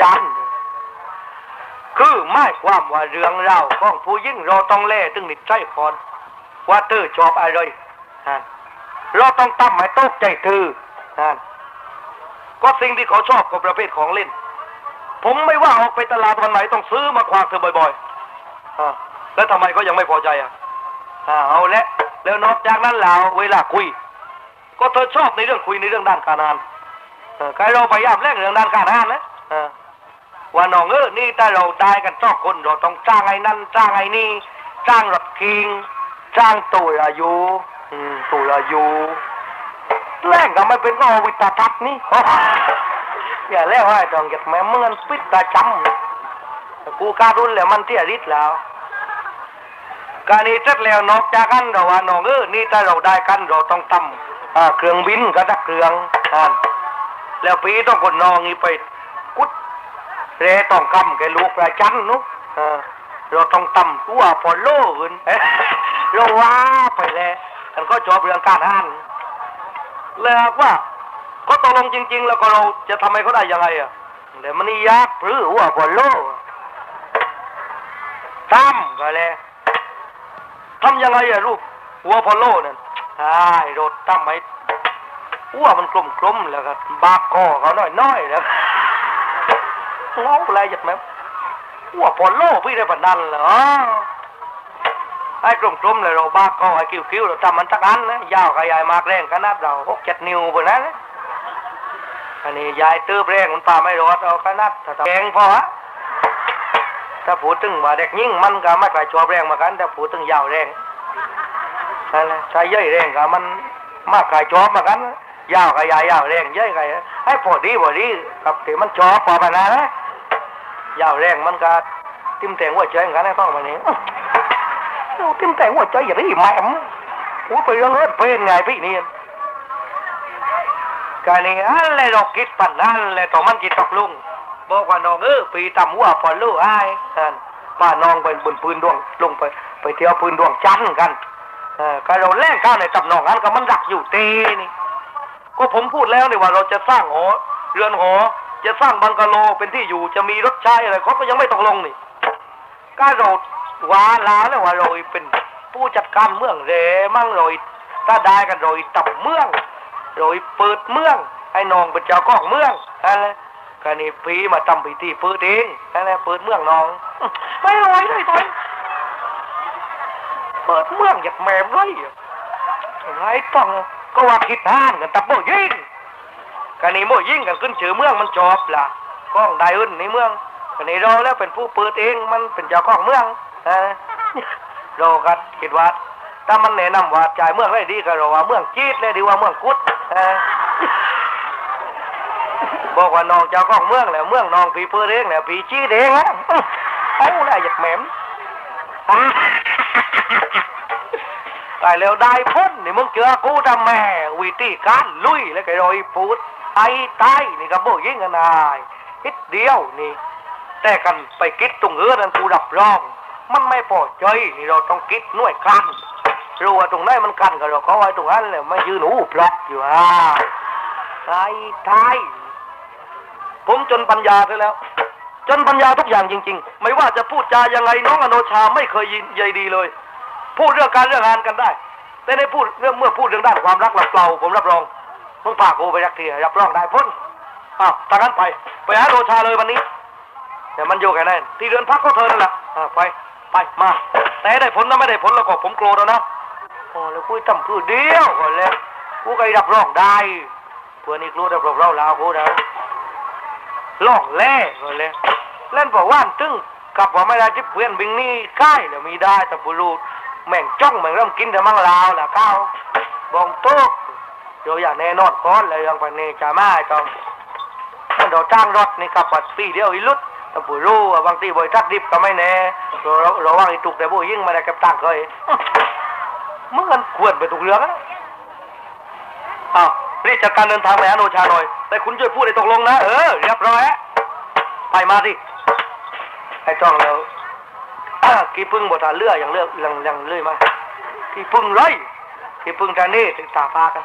ยันคือไม่ความว่าเรื่องเราของผู้ยิ่งเราต้องเล่ตึงนิดใจคอนว่าเธอชอบอะไรฮะเราต้องตั้มให้ตกใจเธอฮะก็สิ่งที่เขาชอบก็ประเภทของเล่น ผมไม่ว่าออกไปตลาดวันไหนต้องซื้อมาควากเธอบ่อยๆฮะแล้วทำไมก็ยังไม่พอใจอะเอาละแล้วนอกจากนั้นแล้วเวลาคุย ก็เธอชอบในเรื่องคุยในเรื่องด้านการงานเออใครเราพยายามเร่งเรื่องด้านการงานนะเออ ว่าน้องเออนี่ถ้าเราได้กันสองคนเราต้องจ้างไอ้นั่นจ้างไอ้นี่จ้างรถคิงจ้างตัวอายุตัวอายุแรงก็ไม่เป็นก็เอาวิตาทัศน์นี่อย่าแล้วให้ต้องเก็บแม่เมื่อนปิดตาจำกูการุ่นแล้วมันเที่ยริดแล้วการนี้เสร็จแล้วนอกจากกันเราว่าน้องเออนี่ถ้าเราได้กันเราต้องทำเครื่องบินก็ได้เครื่องอ่านแล้วปีต้องคนนองนี่ไป เรต้องคำแกลูกประจันนุอ่าเราต้องทำตัวพอลโลอื่นเราว่าไปแล้วกันก็จบเรื่องการอ่านแล้วว่าก็ตกลงจริง ๆ แล้วก็เราจะทำให้เขาได้ยังไงอะเดี๋ยวมันนี่ยากหรือว่าพอลโลทำก็แล้วทำยังไงอะลูกหัวพอลโลนั่นใช่รถตั้มไหมหัวมันกลมๆแล้วก็บากคอเขาน้อยๆแล้ว เงาอะไรหยัดไหมหัวพอลโลพี่ได้ปันนันเหรอไอ้กลมๆเลยเราบ้ากคอไอ้คิ้วๆเราทำมันสักอันนะยาวขยายมากแรงขนาดเราหกเจ็ดนิ้วบนนั้นะอันนี้ยายตื้อแรงมันป่าไม่รอดเอาขนาดถ้าแกงพอฮะถ้าพูดถึงว่าเด็กยิ่งมันก็ไม่ค่อยชอบแรงเหมือนกันแต่พูดถึงยาวแรงนั่นแหละถ้ย่อยแรงก็มันมากค่อยชอบเหมือนกันยาวก็ยาวยาวแรงย่อยก็ให้พอดีพอดีกับที่มันชอบพอไปนะนะ ยาวแรงมันก็ติ้มแต่งหัวใจเหมือนกันให้ฟังวันนี้โอ้ติ้มแต่งหัวใจอย่างนี้แหม่มโอ้ไปเรื่องเล่นเป็นไงพี่นี่การนี้อะไรเราคิดปันนั่นแหละต่อมันคิดตกลุงบอกว่าน้องเออปีตำหัวพอลูกอ้กันป้าน้องไปบนปืนดวงลงไปไปเที่ยวปืนดวงจันทร์กันเออก็เราแล่งข้าวในตำน้องนั้นก็มันดักอยู่เตนี่ก็ผมพูดแล้วนี่ว่าเราจะสร้างหอเรือนหอ จะสร้างบังกะโลเป็นที่อยู่จะมีรถใช้อะไรเขาก็ยังไม่ตกลงนี่ก็เราว่าลาแล้วว่าเราเป็นผู้จัดการเมืองเรมั่งเราถ้าได้กันเราตับเมืองเราเปิดเมืองให้น้องเป็นเจ้าของเมืองอะไรก็นี่ปีมาทำพิธีเปิดเองอะไรเปิดเมืองน้องไม่ไหวเลยตอนเปิดเมืองอยากแมมเลยไรต้องก็ว่าผิดห้านกันตับโมยิง กันนี่โมยิ่งกันขึ้นชื่อเมืองมันจบล่ะก้องได้อื่นในเมืองกันนี่เราแล้วเป็นผู้เปิดเองมันเป็นเจ้าของเมืองเรากันคิดว่าถ้ามันแนะนำว่าจ่ายเมืองได้ดีก็เราว่าเมืองจีดเลยดีว่าเมืองกุดบอกว่าน้องเจ้าของเมืองแหละเมืองน้องผีเพื่อเองแหละผีชี้เองฮะเอาแหละอยากแหมมตายแล้วได้พ้นนี่มึงเจอกูทำแม่วิธีการลุยแล้วก็โรยพูด ไอ้ตายนี่ก็บอกยิ่งกันนายคิดเดียวนี่ แต่กันไปคิดตรงเออนั่นกูรับรอง มันไม่พอใจนี่เราต้องคิดหน่วยกันรู้ว่าตรงไหนมันกันก็เราเขาไว้ตรงนั้นเลยไม่ยืนหูปลอกอยู่อะไอ้ตายผมจนปัญญาไปแล้ว จนปัญญาทุกอย่างจริง ๆ ไม่ว่าจะพูดจายังไงน้องอโนชาไม่เคยยินใยดีเลย พูดเรื่องการเรื่องงานกันได้ แต่ในพูดเรื่องเมื่อพูดเรื่องด้านความรักหลับเปล่าผมรับรอง มึงพากูไปรักทีรับรองได้พ้นอ้าวทางนั้นไป ไปหาโนชาเลยวันนี้แต่มันอยู่แค่นั้นที่เรือนพักก็เธอนั่นแหละอ่าไปไปมา แต่ได้ผลนะไม่ได้ผลแล้วก็ผมโกรธแล้วนะโอ้แล้วกูทำพื่อเดียวก่อนเลยกูก็รับรองได้เพื่อนอีกรู้รับรองเราลาวกูนะลองแล่ก็เลยเล่นบอกว่านตึงกลับว่าไม่ได้ที่เพื่อนบิงนี่ใกล้เดี๋ยวมีได้แต่บุรุษแม่งจ้องแม่งเริ่มกินแต่มังลาวแหละข้าวบองโต๊ะ เดี๋ยวอย่าแน่นอนก้อนเลยยังไปเนจะมาต้องมันเราจ้างรถนี่ขับปัดปีเดียวอีลุดต่บุรุษบางทีบริษัทดิบก็ไม่แน่เราเราว่างอีตุกแต่บุยิ่งม่ได้เก็บตังค์เคยเมึงกันควรไปถูกเรื่องนะอ้าวรีบจัดการเดินทางไปหาโนชาหน่อย แต่คุณช่วยพูดให้ตกลงนะ เออ เรียบร้อยไปมาสิไอ้จ้องแล้วกี่พึ่งบทาเลืออย่างเลือกยังยังเลื่อยมากี่พึ่งเลยกี่พึ่งจานี่ถึงตาพากัน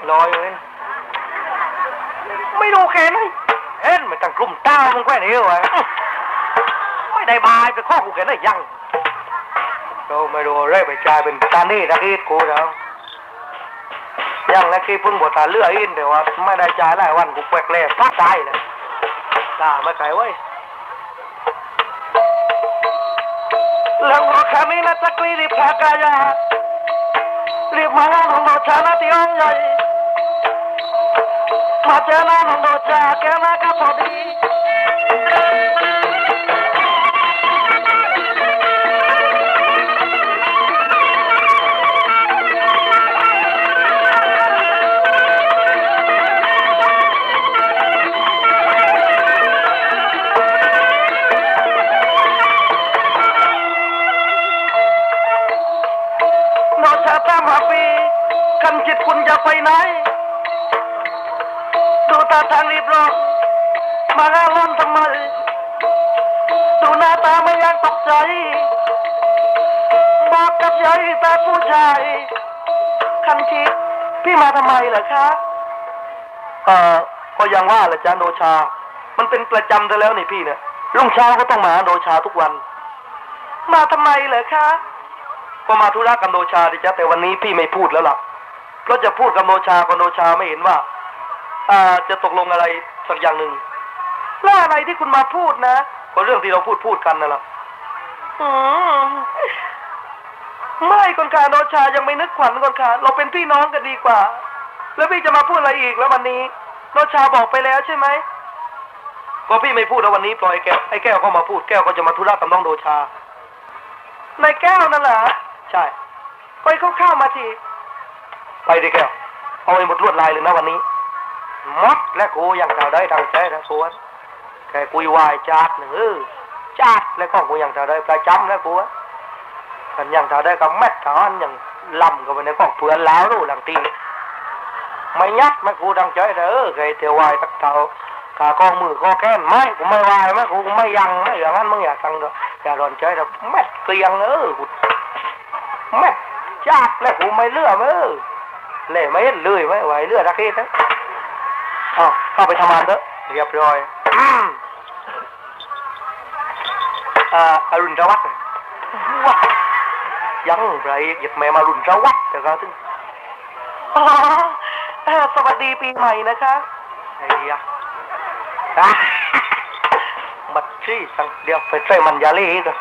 ากดไว้ตอบก็กดจิตใจมันนั่นเออแค่นี้แค่นั้นกันพุ่มพี่จออยู่แค่มึงกันเนี่ยตัวพุ่มพี่จอเลยนะพุ่มพี่จอเขาเขาเขาก็ฟังกุดเดี๋ยวมาอยู่แค่มึงเอ้ยน้อยเว้นวันนั้นมึงอาบน้ำลอยเว้นไม่ดูแค่นั้นเห็นมันตั้งกลุ่มต้ามึงแค่นี้วะไม่ได้บายไปข้อกูแค่นั้นยังเราไม่รู้เรื่อยไปจ่ายเป็นตานี่ตะกี้กูแล้วยังนะกี้เพิ่งบทตาเลืออินแต่ว่าไม่ได้จ่ายหลายวันกูแปลกแลกพักตายเลยตาไม่ไกลไว้แล้วรถคันนี้นะจักรีรีบพากายารีบมาหาของเรานะที่ห้องใหญ่ มาเจำไมเหรอคะ เอ่อก็ยังว่าแหละจ้าโดชา มันเป็นประจำไปแล้วนี่พี่เนี่ยลุงเช้าก็ต้องมาโดชาทุกวัน มาทำไมเหรอคะ ก็มาธุระกับโดชาดิจ้าแต่วันนี้พี่ไม่พูดแล้วล่ะ เพราะจะพูดกับโดชาก็โดชาไม่เห็นว่า อ่า จะตกลงอะไรสักอย่างหนึ่งแล้วอะไรที่คุณมาพูดนะ ก็เรื่องที่เราพูดพูดกันนั่นแหละอืมไม่คนขาโนชายังไม่นึกขวัญคนขาเราเป็นพี่น้องกันดีกว่า แล้วพี่จะมาพูดอะไรอีกแล้ววันนี้โนชาบอกไปแล้วใช่ไหมก็พี่ไม่พูดแล้ววันนี้ปล่อยไอ้แก้วไอ้แก้วเข้ามาพูดแก้วก็จะมาธุระกับน้องโดชา ในแก้วนั่นเหรอใช่ไปเขาเข้ามาทีไปดิแก้วเอาไอ้หมดลวดลายเลยนะวันนี้มดและกูยังเท่าได้ทางใจทั้งสวนแค่กุยวายจาดหนึ่งเออจาดแล้วก็กูยังเท่าได้ประจำแล้วกูอะกันยังเท่าได้กับแม่ทหารยังลำกันไปในกองเพื่อนแล้วรู้หลังตี ไม่ยัดไม่กูดังใจเด้อเคยเที่ยววายตักเท่าขากอมือก็แค้นไม่กูไม่วายไม่กูไม่ยังไม่อย่างนั้นมึงอย่าตังเด้ออย่าร้อนใจเด้อแม่เกลียงเออกูแม่จาดแล้วกูไม่เลือกเออเล่ไม่เห็นเลยไม่ไหวเลือดทักทีนะอ้าวเข้าไปทำงานเถอะเรียบร้อยอ่าอรุณสวัสดิ์ว้ายังไรหยิบแม่มารุณสวัสดิ์แต่ก็ถึง เออสวัสดีปีใหม่นะคะไอ้ยะอะบัดชี่สังเดียวไปใส่มันยาลีกัน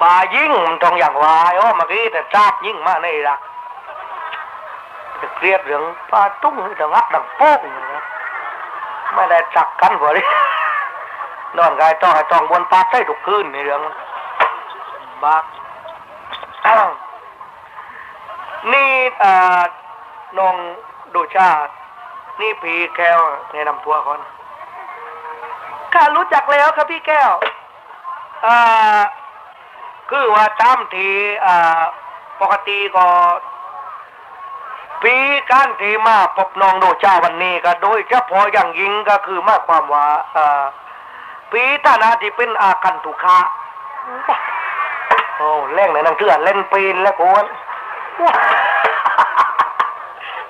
บายิ่งมันต้องอย่างวายโอ้เมื่อกี้แต่ทราบยิ่งมากในรักจะเครียดเรื่องปลาตุ้งหรืองอักดังโป้งไม่ได้จักกันหัวดินอนกายต้องให้ต้องบนปลาใต้ทุกคืนในเรื่องบากนี่อ่า น้องดูชาตินี่พีแก้วแนะนำตัวก่อนข้ารู้จักแล้วครับพี่แก้วอ่าคือว่าตามทีอ่าปกติก็ปีการที่มาพบน้องโดชาวันนี้ก็โดยเฉพาะอย่างยิ่งก็คือมาความว่าเอ่อปีท่านาที่เป็นอาคันตุกะโอ้เล่งในหนังเถื่อนเล่นปีนแล้วกวน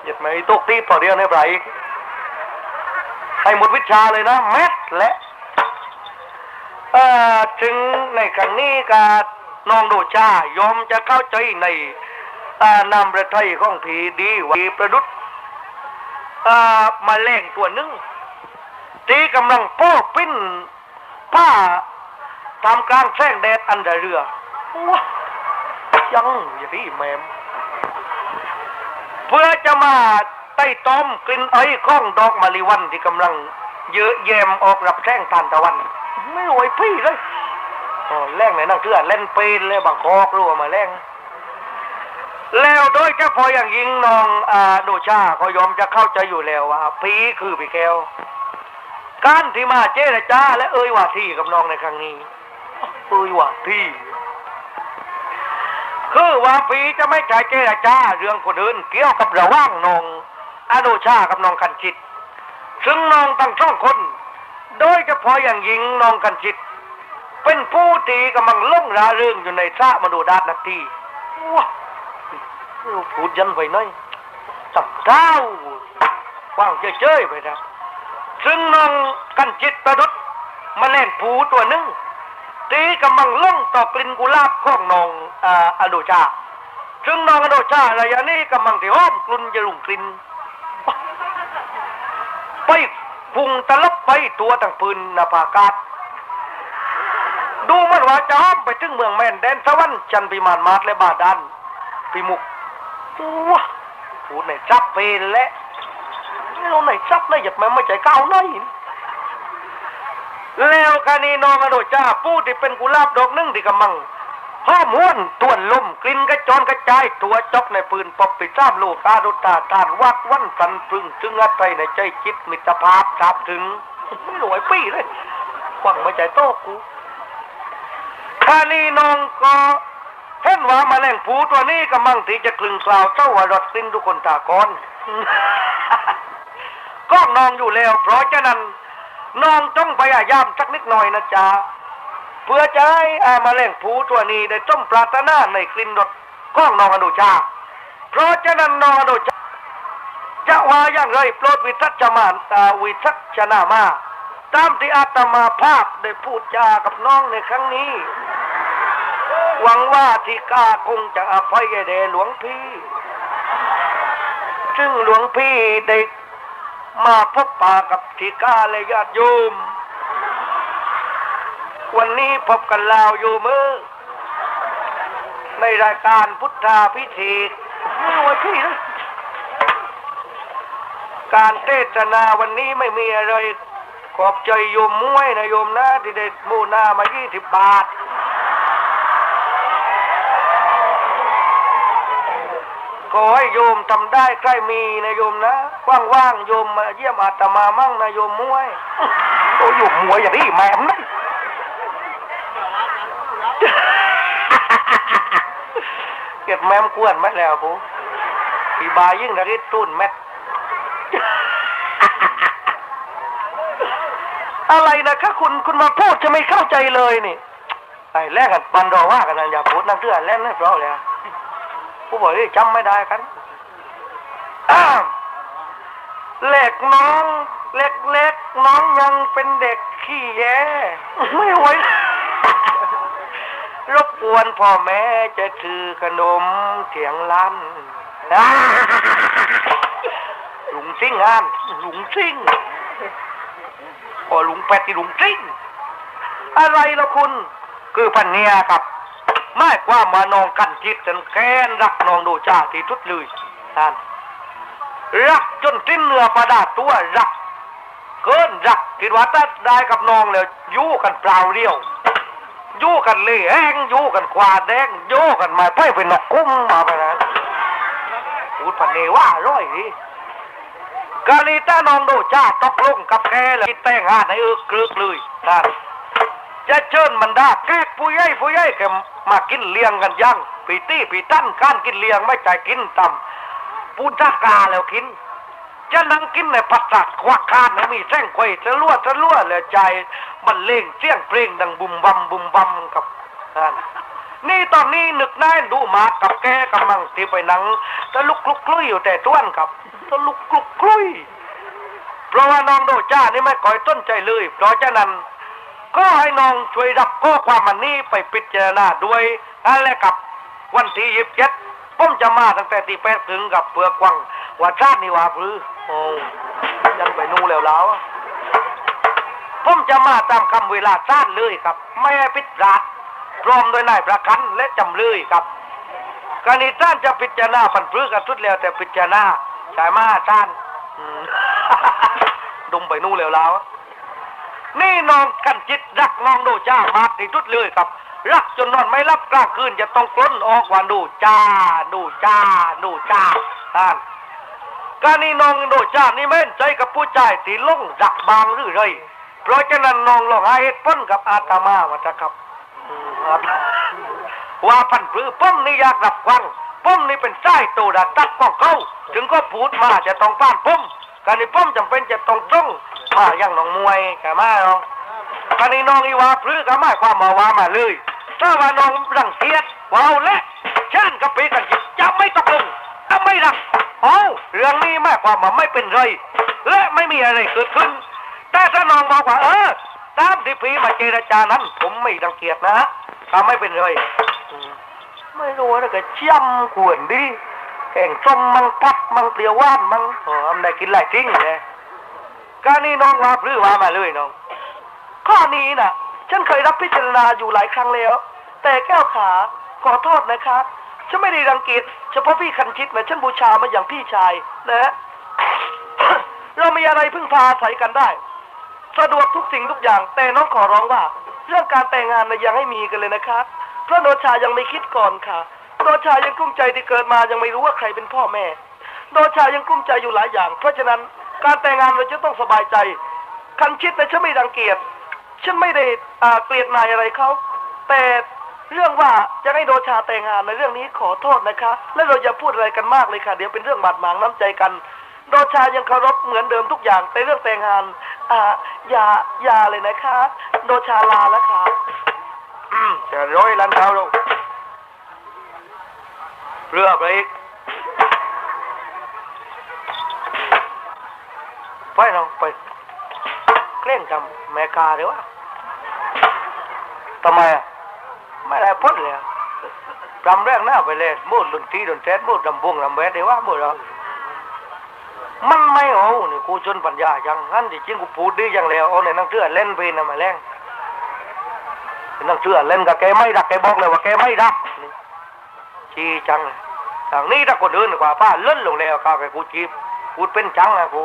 ว้าหยัดไม่ตกตีต่อเดียวในไบรอีกให้หมดวิชาเลยนะแมทและถึงในครั้งนี้ก็น้องโดชายอมจะเข้าใจในอ่านำประเทศของผีดีวีประดุษอ่ามาแรงตัวหนึงที่กำลังโป้ปิ้นผ้าทำกลางแสงแดดอันเดเรือยังอย่างนี้แมม เพื่อจะมาใต้ต้อมกลิ่นไอของดอกมะลิวันที่กำลังเยอะแยมออกรับแสงทานตะวัน ไม่ไหวพี่เลยอ๋อแรงไหนนั่งเถื่อเล่นปีนเลยบางคอกรู้ว่ามาแรงแล้วโดยเฉพาะอย่างยิงน้องอาโดชาก็ยอมจะเข้าใจอยู่แล้วว่าผีคือพี่แก้วกการที่มาเจรจาและเอ่ยว่าที่กับน้องในครั้งนี้เอ่ยว่าที่ คือว่าปีจะไม่ใช่เจรจาเรื่องคนอื่นเกี่ยวกับระว่างนองอโนชากับนองคันจิต ซึ่งนองทั้งสองคน โดยเฉพาะอย่างยิงนองกันจิต เป็นผู้ที่กำลังล่งราเริงอยู่ในพระมโนดาตนาทีว้าพูดยันไปหน่อยสับเท้าว่างเจ้ยๆไปนะซึ่งนองกันจิตประดุษแมลงผูตัวหนึ่ง ตีกำลังล่องต่อกลิ่นกุหลาบของนองอ่าอโดชา ซึ่งนองอโดชาระยะนี้กำลังที่ห้อมกลุ่นจะรุ่งกลิ่นไปพุงตะลับไปตัวตั้งปืนนาภากาศดูมันว่าจะห้อมไปถึงเมืองแม่นแดนสวรรค์จันพิมานมาศและบาดาลพิมุกว้าพูดในจับเป็นและเราในจับในหยัดแม่ไม่ใจก้าวใน แล้วกานีนองอโดจ้าผู้ที่เป็นกุหลาบดอกหนึ่งที่กำลังห้อมห้วนตวนลมกลิ่นกระจรกระจาย ตัวจอกในปืนปอบปิดซ้ำลูกอาดุตาทานวัดวันสันพึงจึงอัดไปในใจคิดมิตรภาพทราบถึงไม่หน่วยปี้เลยควังไม่ใจโต้กูคานีนองก็เห็นว่ามาแมลงผูตัวนี้กำลังที่จะคลึงกล่าวเจ้าว่ารถสิ้นทุกคนตากอนก็นองอยู่แล้ว เพราะฉะนั้น น้องต้องพยายามสักนิดหน่อยนะจ๊ะเพื่อจะให้อาแมลงผูตัวนี้ได้ต้มปรารถนาในกลิ่นรสก้องน้องอนุชา เพราะฉะนั้นน้องอนุชาจะว่าอย่างไรโปรดวิทัชมานตาวิทัชนามา ตามที่อาตมาภาพได้พูดจากับน้องในครั้งนี้ หวังว่าที่กาคงจะอภัยแด่หลวงพี่ ซึ่งหลวงพี่ได้ มาพบปะกับทิกาและญาติโยม วันนี้พบกันลาวอยู่มือ ในรายการพุทธาพิธีไม่ไหวพี่เลยการเทศนาวันนี้ไม่มีอะไร ขอบใจโยมม้วยนะโยมนะที่ได้มูหน้ามายี่สิบบาท ขอให้โยมทำได้ใกล้มีนะโยมนะว่างๆโยมมาเยี่ยมอาตมามั่งนะโยมมวยโอ้โยมมวยอย่างนี้แม่มนะเก็บแม่มกวนไหมแล้วกูปีบายยิ่งระดิดตุ้นแมทอะไรนะคะคุณคุณมาพูดจะไม่เข้าใจเลยนี่ไอ้แรกกันบันรอว่ากันนะอย่าพูดนั่นเรื่องแรกนั่นเพราะอะ ไรอะผู้บอกที่จำไม่ได้กันอ้าวเล็กน้อง เล็กเล็กๆน้องยังเป็นเด็กขี้แยไม่ไหวรบกวนพ่อแม่จะถือขนมเถียงลั่นลุงซิ่งงานลุงซิ่งพอลุงแปดที่ลุงซิ่งอะไรละคุณ คือพันเนียครับ ไม่ว่ามาน้องกันจิตจนแค้นรักน้องดูจ้าที่ทุดเลยนั่นรักจนสิ้นเนื้อประดาตัวรัก เกินรักคิดว่าถ้าได้กับน้องแล้วยู่กันเปล่าเรียวยู่กันเล่แห้งยู่กันควาแดงยู่กันมาไพ่เป็นนกคุ้มมาไปนะพูดพันเนว่าร้อยดีกาลีตาน้องโดจ้าตกลงกับแกเลยแต่งงานให้เออกรึกเลยท่านจะเชิญมันดาแขกผู้ใหญ่ผู้ใหญ่แก มากินเลี้ยงกันยังปีตี้ปีตั้นการกินเลี้ยงไม่ใจกินตำปูนากาแล้วกิน จะนั่งกินในผัดสัตว์ควักคานนมีแท่งไขวยจะลั่วจะลั่วเลยใจมันเล่งเสียงเพลงดังบุมบัมบุมบัมกับท่นนี่ตอนนี้นึกได้ดูมากับแกกำลังที่ไปนังตะลุกลุกลุยอยู่แต่ต้วนครับตะลุกลุกลุยเพราะว่าน้องโดจ้านี่ไม่ก่อยต้นใจเลย เพราะฉะนั้น ก็ให้น้องช่วยรับข้อความมันนี้ไปพิจารณาด้วยอะไรกับวันที่ยิบเจ็ดผมจะมาตั้งแต่ตีแปดถึงกับเปลือกวังว่าชาตินี่ว่าพรือโอ้ยังไปนู่นแล้วแล้วผมจะมาตามคำเวลาชาติเลยครับ ไม่ให้พิจารณาพร้อมโดยนายประกันและจำเลยครับการนี้ท่านจะพิจารณาพันพืชกันทุดแล้วแต่พิจารณาใช่ไหมท่านดุมไปนู่นแล้วแล้ว นี่น้องกันจิตรักน้องดูจ้ามากที่สุดเลยครับ รักจนนอนไม่รับกลางคืนจะต้องกล้นออกว่าดูจ้าดูจ้าดูจ้าท่านการนี่น้องดูจ้านี่แม่นใจกับผู้ชายที่หลงรักบางหรือไรเพราะฉะนั้นน้องลองหาเหตุผลกับอาตมาว่าจะครับว่าพันปรือป้มนี่อยากรับฟังป้มนี่เป็นไสายโตดาตักของเขาถึงก็พูดมาจะต้องป้านป้ม การนี้ป้อมจำเป็นจะต้องต้องมาอย่างน้องมวยแกมาน้องการนี้น้องอีวาพรือก็มาความมาว่ามาเลย ถ้าว่าน้องรังเกียจว้าวและเช่นกับปีกันจิตจะไม่ตกลงจะไม่รักเอาเรื่องนี้หมายความว่าไม่เป็นไร และไม่มีอะไรเกิดขึ้น แต่ถ้าน้องบอกว่า เออตามที่พีมาเจรจานั้น ผมไม่รังเกียจนะฮะก็ไม่เป็นไรอืมไม่รู้นะก็เชี่ยมขวนดิ แข่งส้มมังพัดมังเปลียวว่านมังอ๋ออันได้กินหลายทิ้งเลยการนี้น้องว่าพรือว่ามาเลยน้องข้อนี้น่ะ ฉันเคยรับพิจารณาอยู่หลายครั้งแล้ว แต่แก้วขาขอโทษนะคะฉันไม่ได้รังเกียจเฉพาะพี่คันชิดนะฉันบูชามาอย่างพี่ชายนะเรามีอะไรพึ่งพาอาศัยกันได้ สะดวกทุกสิ่งทุกอย่าง แต่น้องขอร้องว่า เรื่องการแต่งงานนะยังให้มีกันเลยนะคะเพราะโนชายังไม่คิดก่อนค่ะ โนชายังกลุ้มใจที่เกิดมายังไม่รู้ว่าใครเป็นพ่อแม่โนชายังกลุ้มใจอยู่หลายอย่าง เพราะฉะนั้นการแต่งงานเราจะต้องสบายใจ คันชิดนะฉันไม่รังเกียจฉันไม่ได้อ่าเกลียดนายอะไรเขาแต่เรื่องว่าจะให้โดชาแต่งงานในเรื่องนี้ขอโทษนะคะ และเราอย่าพูดอะไรกันมากเลยค่ะ เดี๋ยวเป็นเรื่องบาดหมางน้ำใจกัน โดชายังเคารพเหมือนเดิมทุกอย่างแต่เรื่องแต่งงานอ่าอย่าอย่าเลยนะคะ โดชาลาแล้วค่ะจะร้อยล้านเท้าลง เรือไปอีกไปน้องไปเคร่งจำแมกาเดี๋ยวะทำไมอะไม่ได้พ้นเลยรำแรกหน้าไปเลยมูดดนตรีดนแทนมูดรำบวงรำแวดเดี๋ยวว่ามูดเรามันไม่เอานี่กูจนปัญญาจังงั้นที่จริงกูพูดดีจังแล้วเอาในหนังเสือเล่นไปนะมาแรงนังเสือเล่นกับแกไม่รักแกบอกเลยว่าแกไม่รัก นี่ชี้จังทางนี้ถ้าคนอื่นกว่าป้าเล่นลงแล้วข้าวแกกูจีบพูเป็นจังอะกู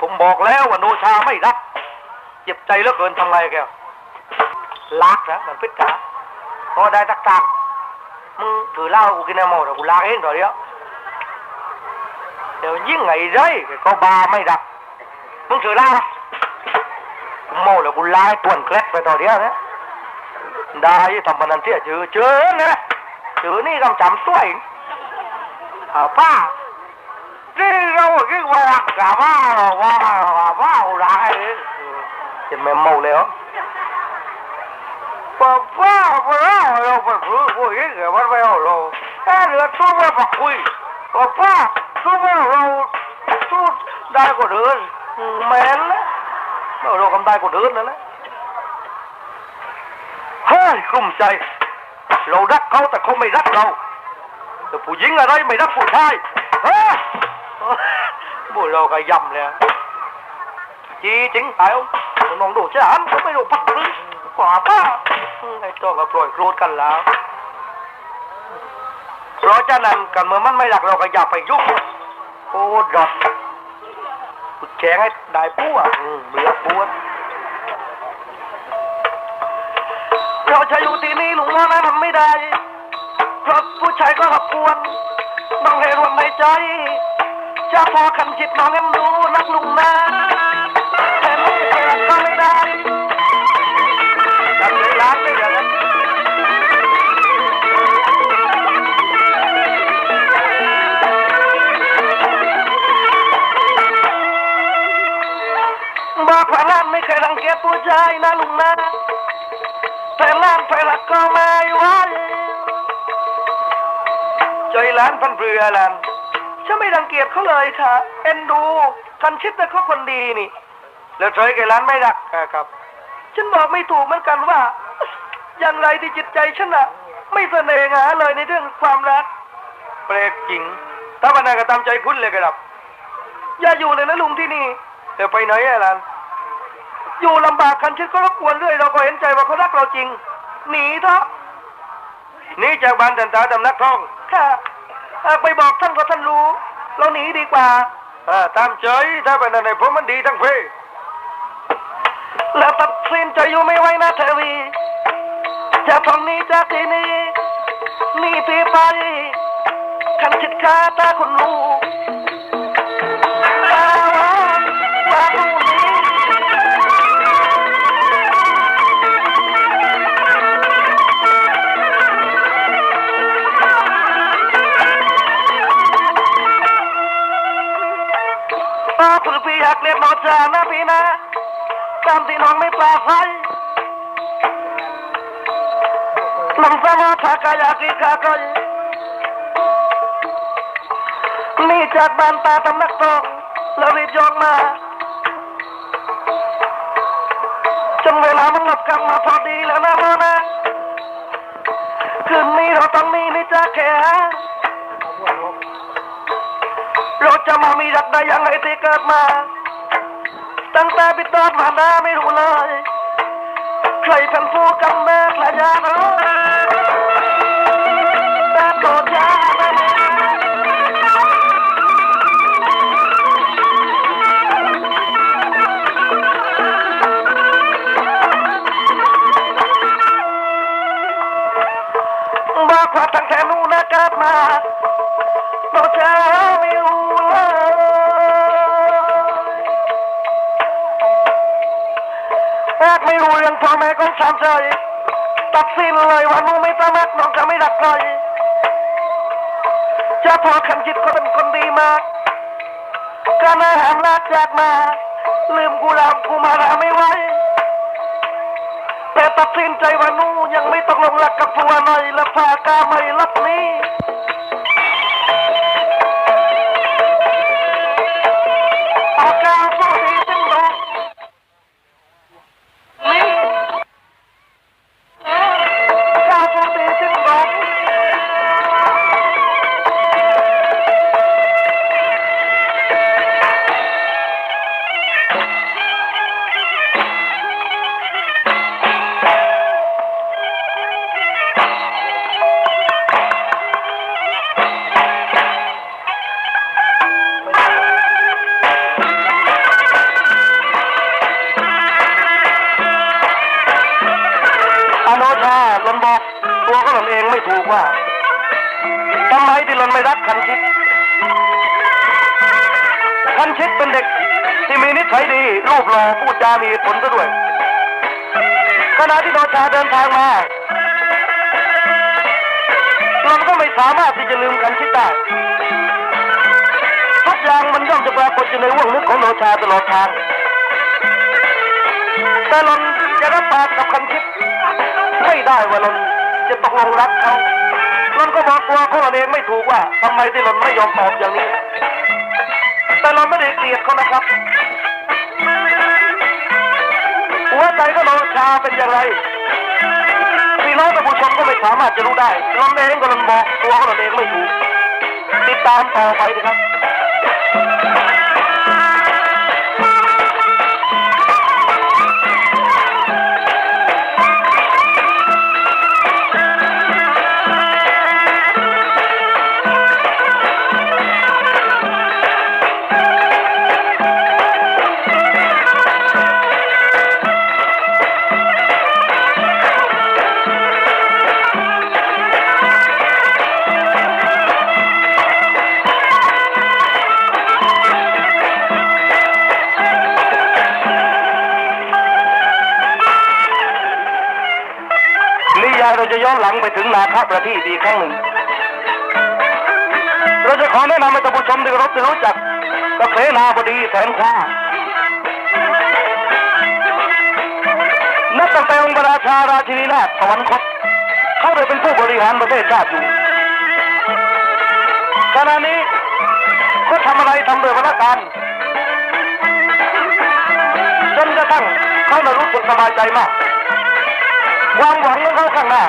ผมบอกแล้วว่าโนชาไม่รักเจ็บใจเหลือเกินทำไงแกลักนะมันพิษกาพอได้ตักตักมึงถือเหล้ากูกินไอ้หมดกูลากเองต่อเดียวเดี๋ยวยิ่งไงไรก็บาไม่รักมึงถือเหล้ากูโม่แล้วกูลากตวนเคล็ดไปต่อเดียวนะได้ทำบันนันเที่ยเจอเจอนะ เจอนี่กำจำตัวเองอ่าป้านี่เราคิดว่ารักกะว่าว่าว่าว่าร้ายจะไม่เมาแล้วป้าป้าป้าเราไปพูดพูด ยังไงมันไม่เอาเราแค่เหลือตู้ไว้ปักคุยป้าป้าตู้ไว้เราตู้ได้ก็เดินแม่นแล้วเรากำได้ก็เดินนั่นแหละเฮ้ เรารักเขาแต่เขาไม่รักเราแต่ผู้หญิงอะไรไม่รักผู้ชายเฮ้ยบุเราก็ยำเลยจีจริงตายน้องดูเจ้าอันเขาไม่รู้พักหรือกว่าป้าไอ้ตัวก็ปล่อยโกรธกันแล้วเพราะฉะนั้นกันเมื่อมันไม่รักเราก็อย่าไปยุ่งโอ้ดอดกูแจ้งให้ได้ปูอะอืมเบื่อปวดเราจะอยู่ที่นี่ลุงว่านั้นมันไม่ได้ เพราะผู้ชายก็ขับกวนน้องเห็นว่ในใจ จะพอคันจิตน้องเอ็นดูนักลุงนะแต่ไม่เคยรักก็ไม่ได้จำเลยร้านได้ยังไงบอกว่าร้านไม่เคยรังเกียจผู้ชายนะลุงนะ แต่ร้านไปรักก็ไม่ไหวใจร้านพันเรือร้านฉันไม่รังเกียจเขาเลยค่ะ เอ็นดูคันชิดแต่เขาคนดีนี่ แล้วใจแกร้านไม่รักครับ ฉันบอกไม่ถูกเหมือนกันว่า อย่างไรที่จิตใจฉันอะไม่เสน่หาเลยในเรื่องความรักเปลกจริงถ้าวันไหนก็ตามใจคุณเลยครับ อย่าอยู่เลยนะลุงที่นี่เดี๋ยวไปไหนอะร้าน อยู่ลำบากคันชิดก็รบกวนเรื่อยเราก็เห็นใจว่าเขารักเราจริง หนีเถอะนี่จากบ้านตันตาตำนักท่องค่ะเอ่อไปบอกท่านก็ท่านรู้ เราหนีดีกว่าเออตามใจถ้าเป็นอะไรผมมันดีทั้งเพแล้วตัดสินใจอยู่ไม่ไหวนะเทวี จะทำนี้จากที่นี่หนี่พี่ไปขันชิดคาตาคนลู คือพี่อยากเรียกน้อจานะพี่นะตามที่น้องไม่ปลาไฟน้องสมาทากายากิกากอยนี่จากบ้านตาตำนักทองแล้วรีบยอนมาจนเวลามันหลับกลับมาพอดีแล้วนะพ่อนะคืนนี้เราต้องมีนี่จะแค่ เราจะมามีรักได้ยังไงที่เกิดมา ตั้งแต่ปิดตอนมาหน้าไม่รู้เลย ใครเป็นผู้กำเนิดและยากรู้แพอคันจิตก็เป็นคนดีมากกามาหารลากจากมา ลืมกูลามกูมาลาไม่ไหวแต่ตัดสินใจว่านูยังไม่ต้องลงรักกับผัวหน่อยและพากาไม่รับนี้ ปรากฏอยู่ในว่วงลึกของโนชาตลอดทางแต่ลนจะรับปากกับคันชิตไม่ได้ว่าลนจะตกลงรักเขาลนก็บอกตัวของเองไม่ถูกว่าทำไมที่ลนไม่ยอมตอบอย่างนี้ แต่ลนไม่ได้เกลียดเขานะครับหัวใจก็โนชาเป็นอย่างไรพี่น้องท่านผู้ชมก็ไม่สามารถจะรู้ได้ลนเองก็ลนบอกตัวของเองไม่ถูกติดตามต่อไปนะครับาชินีนาถสวรรคตเขาได้เป็นผู้บริหารประเทศชาติอยู่ขณะนี้ก็ทำอะไรทำโดยพนักงานจนกระทั่งเขาได้รู้สึกสบายใจมากความหวังของเขาข้างหน้า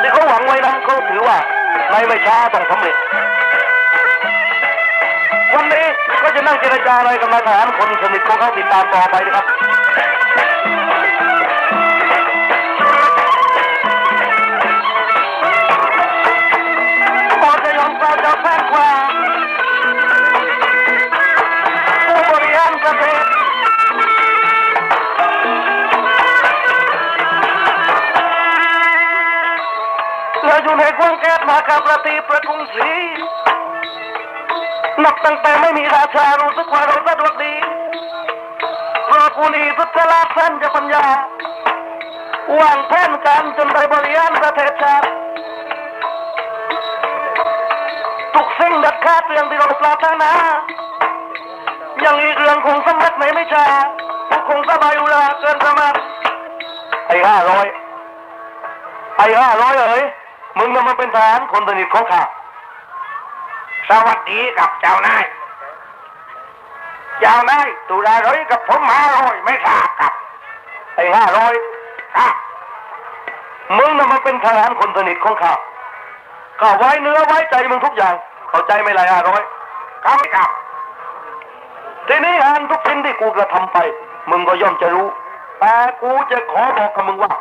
ที่เขาหวังไว้นั้นเขาถือว่าในไม่ช้าต้องสำเร็จวันนี้ก็จะนั่งเจรจาอะไรกับนายทหารคนสนิทของเขาติดตามต่อไปนะครับ มากับประตีประทุงศรีนับตั้งแต่ไม่มีราชารู้สึกว่าเราสะดวกดีเพราะผู้นี้สุดจะลาท่านจะปัญญาวางแผนการจนได้บริหารประเทศชาติทุกสิ่งด็ดขาดเรื่องที่เราปรารถนาย่างนี้เรื่องคงสมัครไหนไม่ช้ากูคงสบายอยู่ละเกินสมัครไอ้ห้าร้อยไอ้ห้าร้อยเอ๋ย มึงน่ะมันเป็นทหารคนสนิทของข้าสวัสดีกับเจ้านาย เจ้านายตุลาร้อยกับผมมาร้อยไม่ทราบครับไอ้ห้าร้อยครับมึงน่ะมันเป็นทหารคนสนิทของข้าข้าไว้เนื้อไว้ใจมึงทุกอย่าง เข้าใจไหมล่ะห้าร้อยครับครับทีนี้งานทุกชิ้นที่กูกระทำไป มึงก็ย่อมจะรู้ แต่กูจะขอบอกกับมึงว่า